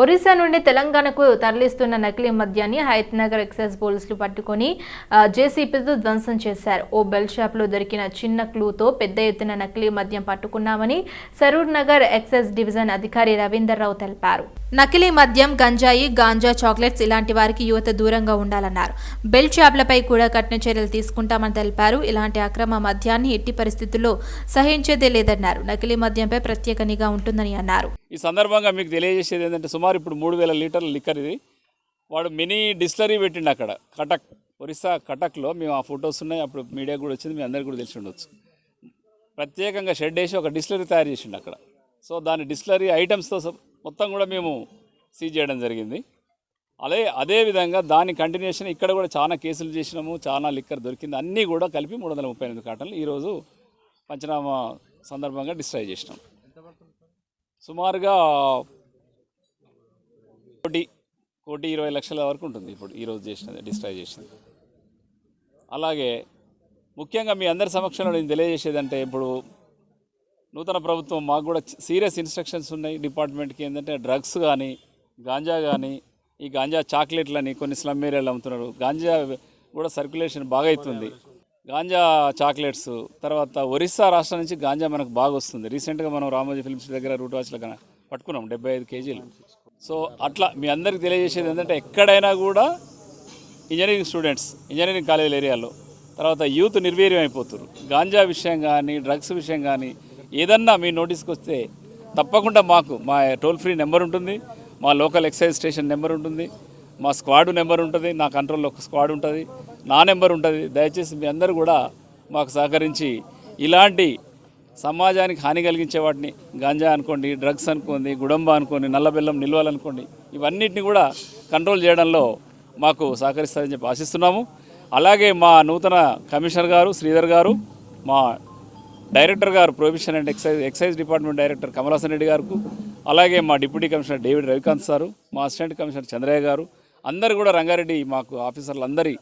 ఒరిస్సా నుండి తెలంగాణకు తరలిస్తున్న నకిలీ మద్యాన్ని హయత్ నగర్ ఎక్సైజ్ పోలీసులు పట్టుకొని జేసీపీతో ధ్వంసం చేశారు. ఓ బెల్ షాప్లో దొరికిన చిన్న క్లూతో పెద్ద ఎత్తున నకిలీ మద్యం పట్టుకున్నామని సరూర్ నగర్ ఎక్సైజ్ డివిజన్ అధికారి రవీందర్ రావు తెలిపారు. నకిలీ మద్యం గంజాయి గాంజా చాక్లెట్స్ ఇలాంటి వారికి యువత దూరంగా ఉండాలన్నారు. బెల్ట్ షాప్లపై కూడా కఠిన చర్యలు తీసుకుంటామని తెలిపారు. ఇలాంటి అక్రమ మద్యాన్ని ఎట్టి పరిస్థితుల్లో సహించేదే లేదన్నారు. నకిలీ మద్యంపై ప్రత్యేక నిఘా ఉంటుందని అన్నారు. ఈ సందర్భంగా మీకు తెలియజేసేది ఏంటంటే సుమారు ఇప్పుడు మూడు వేల లీటర్ల లిక్కర్ ఇది. వాడు మినీ డిస్టరీ పెట్టిండు అక్కడ కటక్ ఒరిస్సా కటక్లో. మేము ఆ ఫొటోస్ ఉన్నాయి అప్పుడు మీడియా కూడా వచ్చింది మీ అందరికీ కూడా తెలిసి ఉండొచ్చు. ప్రత్యేకంగా షెడ్ వేసి ఒక డిస్టరీ తయారు చేసిండు అక్కడ. సో దాని డిస్టరీ ఐటమ్స్తో మొత్తం కూడా మేము సీజ్ చేయడం జరిగింది. అదే అదేవిధంగా దాని కంటిన్యూషన్ ఇక్కడ కూడా చాలా కేసులు చేసినాము చాలా లిక్కర్ దొరికింది అన్నీ కూడా కలిపి మూడు వందల ముప్పై ఎనిమిది కాటన్లు ఈరోజు పంచనామా సందర్భంగా డిస్ట్రాయ్ చేసినాం. సుమారుగా కోటి కోటి ఇరవై లక్షల వరకు ఉంటుంది ఇప్పుడు ఈరోజు చేసినది డిస్ట్రాయ్ చేసినది. అలాగే ముఖ్యంగా మీ అందరి సమక్షంలో నేను తెలియజేసేది అంటే ఇప్పుడు నూతన ప్రభుత్వం మాకు కూడా సీరియస్ ఇన్స్ట్రక్షన్స్ ఉన్నాయి డిపార్ట్మెంట్కి. ఏంటంటే డ్రగ్స్ కానీ గాంజా కానీ ఈ గాంజా చాక్లెట్లని కొన్ని స్లమ్ ఏరియాలో అమ్ముతున్నారు. గాంజా కూడా సర్క్యులేషన్ బాగా అవుతుంది. గాంజా చాక్లెట్స్ తర్వాత ఒరిస్సా రాష్ట్రం నుంచి గాంజా మనకు బాగా వస్తుంది. రీసెంట్గా మనం రామోజీ ఫిల్మ్స్ దగ్గర రూట్ వాచ్లో పట్టుకున్నాం డెబ్బై ఐదు కేజీలు. సో అట్లా మీ అందరికి తెలియజేసేది ఏంటంటే ఎక్కడైనా కూడా ఇంజనీరింగ్ స్టూడెంట్స్ ఇంజనీరింగ్ కాలేజీల ఏరియాలో తర్వాత యూత్ నిర్వీర్యం అయిపోతున్నారు గాంజా విషయం కానీ డ్రగ్స్ విషయం కానీ ఏదన్నా మీ నోటీస్కి వస్తే తప్పకుండా మాకు మా టోల్ ఫ్రీ నెంబర్ ఉంటుంది మా లోకల్ ఎక్సైజ్ స్టేషన్ నెంబర్ ఉంటుంది మా స్క్వాడ్ నెంబర్ ఉంటుంది నా కంట్రోల్లో ఒక స్క్వాడ్ ఉంటుంది నా నెంబర్ ఉంటుంది. దయచేసి మీ అందరూ కూడా మాకు సహకరించి ఇలాంటి సమాజానికి హాని కలిగించే వాటిని గాంజా అనుకోండి డ్రగ్స్ అనుకోండి గుడంబ అనుకోండి నల్లబెల్లం నిల్వలు అనుకోండి ఇవన్నిటిని కూడా కంట్రోల్ చేయడంలో మాకు సహకరిస్తారని చెప్పి ఆశిస్తున్నాము. అలాగే మా నూతన కమిషనర్ గారు శ్రీధర్ గారు మా డైరెక్టర్ గారు prohibition and excise excise department director Kamalasan Reddy గారు అలాగే మా deputy commissioner David Ravikanth sir మా అసిస్టెంట్ కమిషనర్ చంద్రయ్య గారు అందరు కూడా రంగారెడ్డి మాకు ఆఫీసర్లు అందరి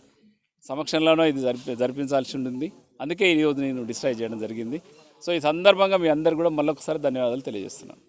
సమక్షంలోనూ ఇది జరిపి జరిపించాల్సి ఉంటుంది. అందుకే ఈ రోజు నేను డిస్ట్రాయ్ చేయడం జరిగింది. సో ఈ సందర్భంగా మీ అందరు కూడా మళ్ళొకసారి ధన్యవాదాలు తెలియజేస్తున్నాను.